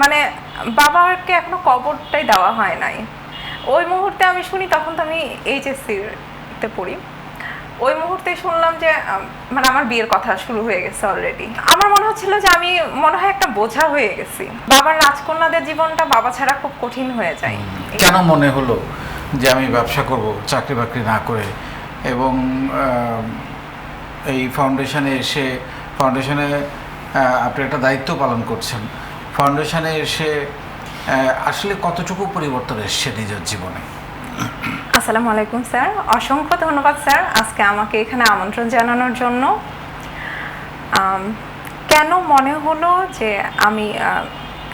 মানে বাবাকে এখনও কবরটাই দেওয়া হয় নাই। ওই মুহূর্তে আমি শুনি, তখন তো আমি এইচএসসিতে পড়ি। ওই মুহূর্তে শুনলাম যে মানে আমার বিয়ের কথা শুরু হয়ে গেছে অলরেডি আমার মনে হচ্ছিল যে আমি মনে হয় একটা বোঝা হয়ে গেছি। বাবার রাজকন্যাদের জীবনটা বাবা ছাড়া খুব কঠিন হয়ে যায়। কেন মনে হলো যে আমি ব্যবসা করব, চাকরি বাকরি না করে? এবং এই ফাউন্ডেশনে এসে ফাউন্ডেশনে আপনি একটা দায়িত্ব পালন করছেন। ফাউন্ডেশনে এসে আসলে কতটুকু পরিবর্তন এসছে নিজের জীবনে? আসসালামু আলাইকুম স্যার। অসংখ্য ধন্যবাদ স্যার আজকে আমাকে এখানে আমন্ত্রণ জানানোর জন্য। কেন মনে হলো যে আমি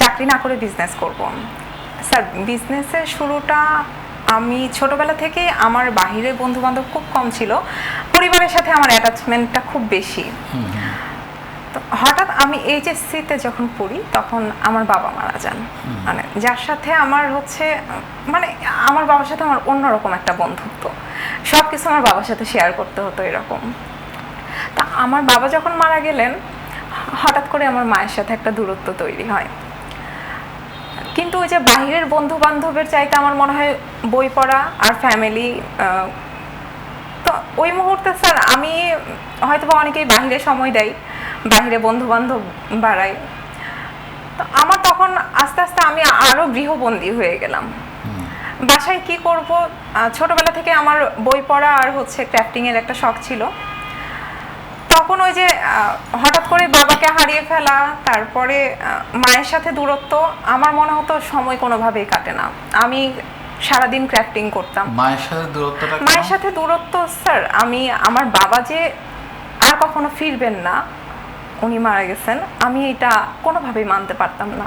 চাকরি না করে বিজনেস করব? স্যার বিজনেসের শুরুটা আমি ছোটবেলা থেকে আমার বাহিরে বন্ধু বান্ধব খুব কম ছিল। পরিবারের সাথে আমার অ্যাটাচমেন্টটা খুব বেশি। তো হঠাৎ আমি এইচএসসিতে যখন পড়ি তখন আমার বাবা মারা যান। মানে যার সাথে আমার হচ্ছে মানে আমার বাবার সাথে আমার অন্যরকম একটা বন্ধুত্ব। সব কিছু আমার বাবার সাথে শেয়ার করতে হতো এরকম। তা আমার বাবা যখন মারা গেলেন হঠাৎ করে আমার মায়ের সাথে একটা দূরত্ব তৈরি হয়। কিন্তু ওই যে বাইরের বন্ধু বান্ধবের চাইতে আমার মনে হয় বই পড়া আর ফ্যামিলি তো ওই মুহূর্তে স্যার আমি হয়তো বা অনেকেই বাইরে সময় দেয়। বাইরে বন্ধু বান্ধব বাড়াই তো আমার তখন আস্তে আস্তে আমি আরও গৃহবন্দী হয়ে গেলাম। বাসায় কি করব? ছোটবেলা থেকে আমার বই পড়া আর হচ্ছে ক্রাফটিং এর একটা শখ ছিল। তখন ওই যে হঠাৎ করে বাবাকে হারিয়ে ফেলা তারপরে মায়ের সাথে দূরত্ব আমার মনে হতো সময় কোনোভাবেই কাটে না। আমি সারাদিন ক্রাফটিং করতাম। মায়ের সাথে দূরত্বটা মায়ের সাথে দূরত্ব স্যার আমি আমার বাবা যে আর কখনো ফিরবেন না উনি মারা গেছেন আমি এটা কোনোভাবেই মানতে পারতাম না।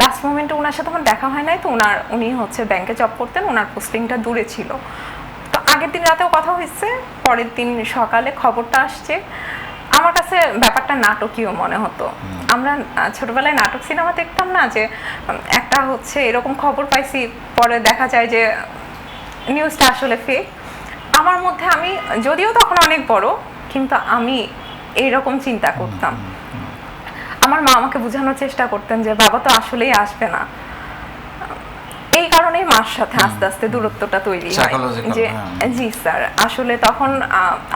লাস্ট মোমেন্টে ওনার সাথে আমার দেখা হয় নাই তো ওনার উনি হচ্ছে ব্যাংকে জব করতেন ওনার পোস্টিংটা দূরে ছিল। তো আগের দিন রাতেও কথা হয়েছে পরের দিন সকালে খবরটা আসছে। আমার কাছে ব্যাপারটা নাটকীয় মনে হতো। আমরা ছোটবেলায় নাটক সিনেমা দেখতাম না যে একটা হচ্ছে এরকম খবর পাইছি পরে দেখা যায় যে নিউজটা আসলে ফেক আমার মধ্যে আমি যদিও তখন অনেক বড় কিন্তু আমি এইরকম চিন্তা করতাম। আমার মা আমাকে বোঝানোর চেষ্টা করতেন যে বাবা তো আসলেই আসবে না। এই কারণেই মার সাথে আস্তে আস্তে দূরত্বটা তৈরি হয়। যে হ্যাঁ। জি স্যার আসলে তখন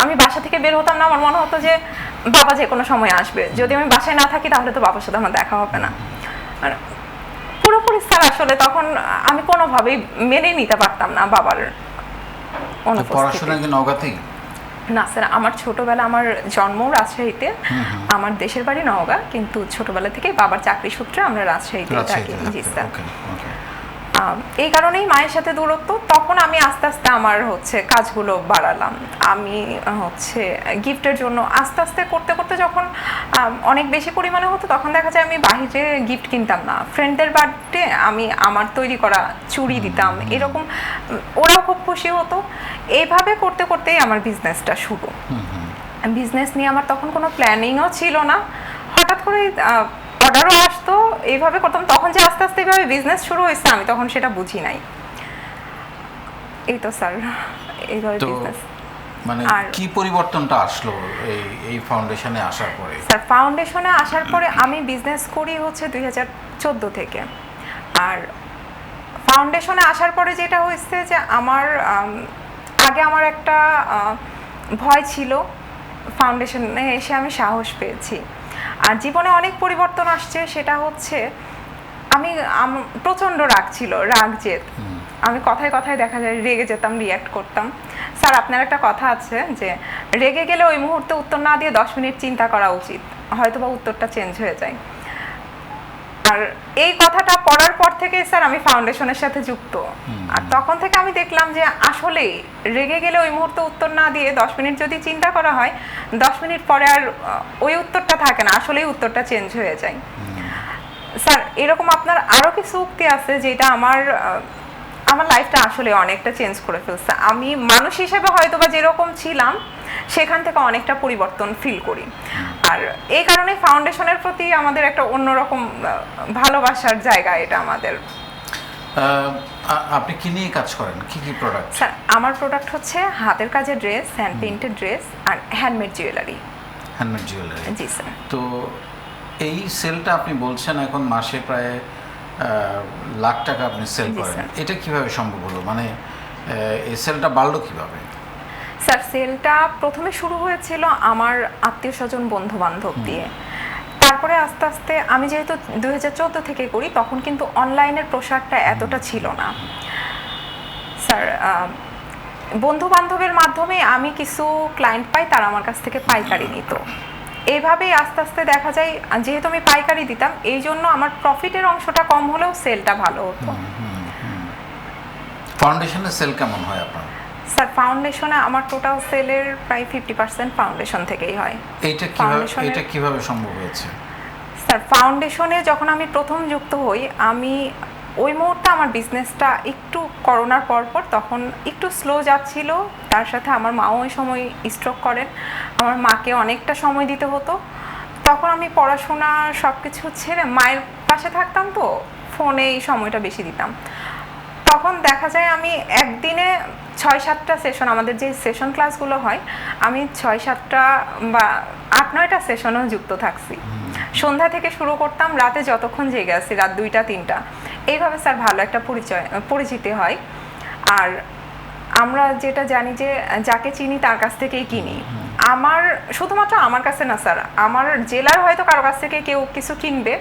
আমি বাসা থেকে বের হতাম না আমার মনে হতো যে বাবা যে কোনো সময় আসবে। যদি আমি বাসায় না থাকি তাহলে তো বাবার সাথে আমার দেখা হবে না। আর পুরোপুরি স্যার আসলে তখন আমি কোনোভাবেই মেনে নিতে পারতাম না বাবার পড়াশোনা কি নগাতেই না স্যার আমার ছোটবেলা আমার জন্ম রাজশাহীতে। আমার দেশের বাড়ি নওগাঁ কিন্তু ছোটবেলা থেকে বাবার চাকরি সূত্রে আমরা রাজশাহীতে থাকি। জি স্যার। এই কারণেই মায়ের সাথে দূরত্ব তখন আমি আস্তে আস্তে আমার হচ্ছে কাজগুলো বাড়ালাম। আমি হচ্ছে গিফটের জন্য আস্তে আস্তে করতে করতে যখন অনেক বেশি পরিমাণে হতো তখন দেখা যায় আমি বাইরে গিফট কিনতাম না। ফ্রেন্ডদের বার্থডে আমি আমার তৈরি করা চুরি দিতাম এরকম ওরাও খুব খুশি হতো। এইভাবে করতে করতেই আমার বিজনেসটা শুরু। বিজনেস নিয়ে আমার তখন কোনো প্ল্যানিংও ছিল না। হঠাৎ করে অর্ডারও আসতো এইভাবে করতাম। তখন যে আস্তে আস্তে এইভাবে বিজনেস শুরু হয়েছে আমি তখন সেটা বুঝি নাই। এই তো স্যার এইভাবে বিজনেস মানে আর- কি পরিবর্তনটা আসলো এই এই ফাউন্ডেশনে আসার পরে? স্যার ফাউন্ডেশনে আসার পরে আমি বিজনেস করি হচ্ছে দুই হাজার চোদ্দ থেকে। আর ফাউন্ডেশনে আসার পরে যেটা হয়েছে যে আমার আগে আমার একটা ভয় ছিল। ফাউন্ডেশনে এসে আমি সাহস পেয়েছি। আর জীবনে অনেক পরিবর্তন আসছে সেটা হচ্ছে আমি প্রচণ্ড প্রচণ্ড রাগ ছিল রাগ জেদ। আমি কথায় কথায় দেখা যায় রেগে যেতাম রিয়াক্ট করতাম। স্যার আপনার একটা কথা আছে যে রেগে গেলে ওই মুহূর্তে উত্তর না দিয়ে দশ মিনিট চিন্তা করা উচিত। হয়তো বা উত্তরটা চেঞ্জ হয়ে যায়। আর এই কথাটা পড়ার পর থেকে স্যার আমি ফাউন্ডেশনের সাথে যুক্ত। আর তখন থেকে আমি দেখলাম যে আসলে রেগে গেলে ওই মুহূর্তে উত্তর না দিয়ে দশ মিনিট যদি চিন্তা করা হয় দশ মিনিট পরে আর ওই উত্তরটা থাকে না আসলেই উত্তরটা চেঞ্জ হয়ে যায়। স্যার এরকম আপনার আরও কিছু উক্তি আছে যেটা আমার আমার লাইফটা আসলে অনেকটা চেঞ্জ করে ফেলছে। আমি মানুষ হিসেবে হয়তো বা যেরকম ছিলাম সেখান থেকে অনেকটা পরিবর্তন ফিল করি। আর এই কারণে ফাউন্ডেশনের প্রতি আমাদের একটা অন্যরকম ভালোবাসার জায়গা এটা আমাদের। আপনি কি নিয়ে কাজ করেন? কি কি প্রোডাক্ট স্যার আমার প্রোডাক্ট হচ্ছে হাতের কাজের ড্রেস হ্যান্ড পেইন্টেড ড্রেস আর হ্যান্ডমেড জুয়েলারি হ্যান্ডমেড জুয়েলারি জি স্যার। তো এই সেলটা আপনি বলছেন এখন মাসে প্রায় লাখ টাকা আপনি সেল করেন। এটা কীভাবে সম্ভব হলো? মানে এই সেলটা বাড়লো কীভাবে? স্যার সেলটা প্রথমে শুরু হয়েছিল আমার আত্মীয় স্বজন বন্ধু বান্ধব দিয়ে। তারপরে আস্তে আস্তে আমি যেহেতু দুই হাজার চোদ্দ থেকে করি তখন কিন্তু অনলাইনের প্রসারটা এতটা ছিল না। স্যার বন্ধু বান্ধবের মাধ্যমে আমি কিছু ক্লায়েন্ট পাই তারা আমার কাছ থেকে পাইকারি নিত। এইভাবেই আস্তে আস্তে দেখা যায় যেহেতু আমি পাইকারি দিতাম এই জন্য আমার প্রফিটের অংশটা কম হলেও সেলটা ভালো হতো। ফাউন্ডেশনের সেল কেমন হয় আপনার? স্যার ফাউন্ডেশনে আমার টোটাল সেলের প্রায় ফিফটি পার্সেন্ট ফাউন্ডেশন থেকেই হয়। এইটা কীভাবে এটা কীভাবে সম্ভব হয়েছে? স্যার ফাউন্ডেশনে যখন আমি প্রথম যুক্ত হই আমি ওই মুহূর্তে আমার বিজনেসটা একটু করোনার পর পর তখন একটু স্লো যাচ্ছিল। তার সাথে আমার মাও ওই সময় স্ট্রোক করেন। আমার মাকে অনেকটা সময় দিতে হতো। তখন আমি পড়াশোনা সব কিছু ছেড়ে মায়ের পাশে থাকতাম তো ফোনে এই সময়টা বেশি দিতাম। তখন দেখা যায় আমি একদিনে ছয় সাতটা সেশন আমাদের যে সেশন ক্লাসগুলো হয় আমি ছয় সাতটা বা আট নয়টা সেশনেও যুক্ত থাকছি। সন্ধ্যা থেকে শুরু করতাম রাতে যতক্ষণ জেগে আছি রাত দুইটা তিনটা। এইভাবে স্যার ভালো একটা পরিচয় পরিচিতি হয়। আর আমরা যেটা জানি যে যাকে চিনি তার কাছ থেকেই কিনি। আমার শুধুমাত্র আমার কাছে না স্যার আমার জেলার হয়তো কারও কাছ থেকে কেউ কিছু কিনবে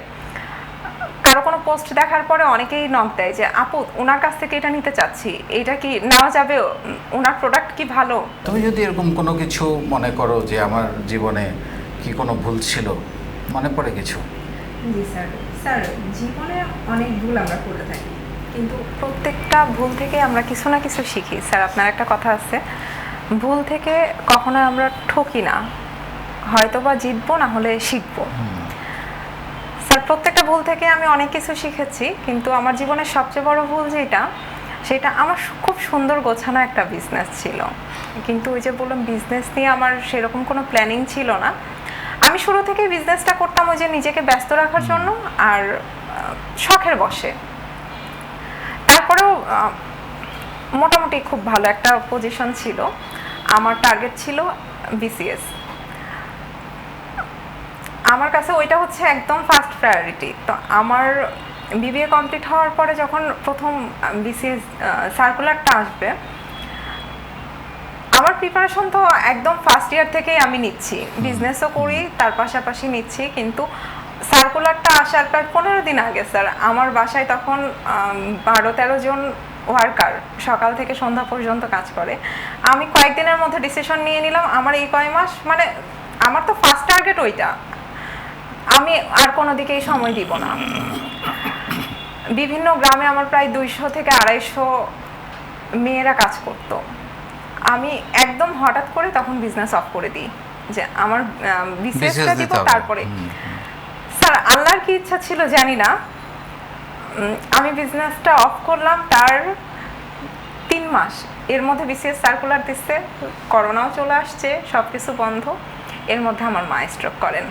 কারও কোনো পোস্ট দেখার পরে অনেকেই নক দেয় যে আপু ওনার কাছ থেকে এটা নিতে চাচ্ছি। এটা কি নেওয়া যাবে? ওনার প্রোডাক্ট কি ভালো? তুমি যদি এরকম কোনো কিছু মনে করো যে আমার জীবনে কি কোনো ভুল ছিল? মনে পড়ে কিছু? জি স্যার। স্যার জীবনে অনেক ভুল আমরা করে থাকি। কিন্তু প্রত্যেকটা ভুল থেকে আমরা কিছু না কিছু শিখি। স্যার আপনার একটা কথা আছে। ভুল থেকে কখনো আমরা ঠকি না। হয়তো বা জিতবো না হলে শিখব। স্যার প্রত্যেকটা ভুল থেকে আমি অনেক কিছু শিখেছি কিন্তু আমার জীবনের সবচেয়ে বড় ভুল যেটা সেটা আমার খুব সুন্দর গোছানো একটা বিজনেস ছিল। কিন্তু ওই যে বললাম বিজনেস নিয়ে আমার সেরকম কোনো প্ল্যানিং ছিল না। আমি শুরু থেকে বিজনেসটা করতাম ওই যে নিজেকে ব্যস্ত রাখার জন্য আর শখের বসে। তারপরেও মোটামুটি খুব ভালো একটা পজিশন ছিল। আমার টার্গেট ছিল বিসিএস আমার কাছে ওইটা হচ্ছে একদম ফার্স্ট প্রায়োরিটি তো আমার বিবিএ কমপ্লিট হওয়ার পরে যখন প্রথম বিসিএস সার্কুলারটা আসবে, আমার প্রিপারেশন তো একদম ফার্স্ট ইয়ার থেকেই আমি নিচ্ছি। বিজনেসও করি, তার পাশাপাশি নিচ্ছি, কিন্তু সার্কুলারটা আসার প্রায় পনেরো দিন আগে স্যার আমার বাসায় তখন বারো তেরো জন ওয়ার্কার সকাল থেকে সন্ধ্যা পর্যন্ত কাজ করে। আমি কয়েকদিনের মধ্যে ডিসিশন নিয়ে নিলাম। আমার এই কয় মাস মানে আমার তো ফার্স্ট টার্গেট ওইটা। আমি আর কোনো দিকেই সময় দিব না। বিভিন্ন গ্রামে আমার প্রায় দুইশো থেকে আড়াইশো মেয়েরা কাজ করতো। আমি একদম হঠাৎ করে তখন বিজনেস অফ করে দিই যে আমার বিসিএসটা দিব তারপরে। স্যার আল্লাহর কি ইচ্ছা ছিল জানি না। আমি বিজনেসটা অফ করলাম তার তিন মাস। এর মধ্যে বিসিএস সার্কুলার দিচ্ছে করোনাও চলে আসছে সব কিছু বন্ধ। এর মধ্যে আমার মা স্ট্রোক করেন।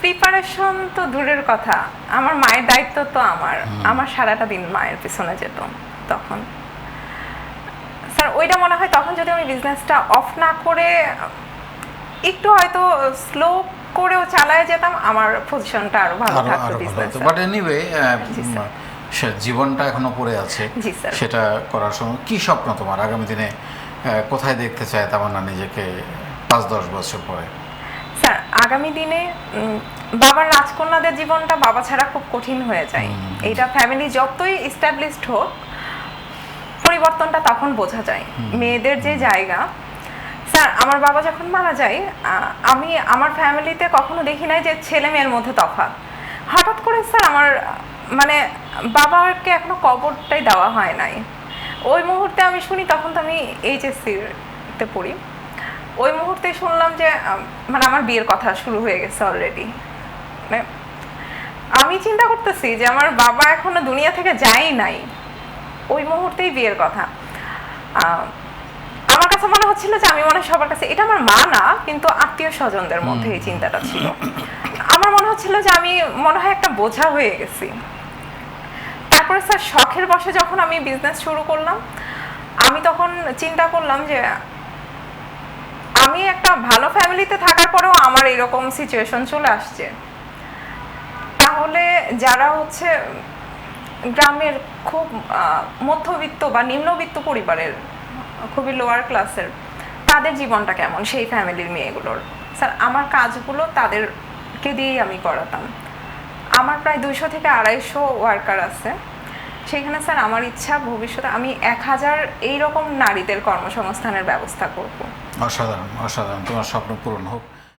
প্রিপারেশন তো দূরের কথা। আমার মায়ের দায়িত্ব তো আমার। আমার সারাটা দিন মায়ের পিছনে যেত তখন। স্যার ওইটা মনে হয় তখন যদি আমি বিজনেসটা অফ না করে একটু হয়তো স্লো করেও চালায় যেতাম আমার পজিশনটা আরও ভালো থাকতো বিজনেস বাট এনিওয়ে। জীবনটা এখনও পড়ে আছে। জি, স্যার। সেটা করার সময় কি স্বপ্ন তোমার? আগামী দিনে কোথায় দেখতে চায় তামান্না নিজেকে পাঁচ দশ বছর পরে? আগামী দিনে বাবার রাজকন্যাদের জীবনটা বাবা ছাড়া খুব কঠিন হয়ে যায়। এইটা ফ্যামিলি যতই ইস্টাবলিশড হোক পরিবর্তনটা তখন বোঝা যায়। মেয়েদের যে জায়গা স্যার আমার বাবা যখন মারা যায় আমি আমার ফ্যামিলিতে কখনো দেখি নাই যে ছেলে মেয়ের মধ্যে তফাৎ। হঠাৎ করে স্যার আমার মানে বাবাকে এখনও কবরটাই দেওয়া হয় নাই। ওই মুহূর্তে আমি শুনি তখন তো আমি এইচএসসিতে পড়ি। ওই মুহূর্তে শুনলাম যে মানে আমার বিয়ের কথা শুরু হয়ে গেছে অলরেডি মানে আমি চিন্তা করতেছি যে আমার বাবা এখনও দুনিয়া থেকে যায়ই নাই। ওই মুহূর্তেই বিয়ের কথা। আমার কাছে মনে হচ্ছিল যে আমি মনে সবার কাছে এটা আমার মা না কিন্তু আত্মীয় স্বজনদের মধ্যে এই চিন্তাটা ছিল। আমার মনে হচ্ছিল যে আমি মনে হয় একটা বোঝা হয়ে গেছি। তারপরে স্যার শখের বসে যখন আমি বিজনেস শুরু করলাম আমি তখন চিন্তা করলাম যে আমি একটা ভালো ফ্যামিলিতে থাকার পরেও আমার এরকম সিচুয়েশন চলে আসছে। তাহলে যারা হচ্ছে গ্রামের খুব মধ্যবিত্ত বা নিম্নবিত্ত পরিবারের, খুবই লোয়ার ক্লাসের তাদের জীবনটা কেমন সেই ফ্যামিলির মেয়েগুলোর? স্যার আমার কাজগুলো তাদেরকে দিয়েই আমি করাতাম। আমার প্রায় দুইশো থেকে আড়াইশো ওয়ার্কার আছে। সেখানে স্যার আমার ইচ্ছা ভবিষ্যতে আমি এক হাজার এইরকম নারীদের কর্মসংস্থানের ব্যবস্থা করব। অসাধারণ অসাধারণ। তোমার স্বপ্ন পূরণ হোক।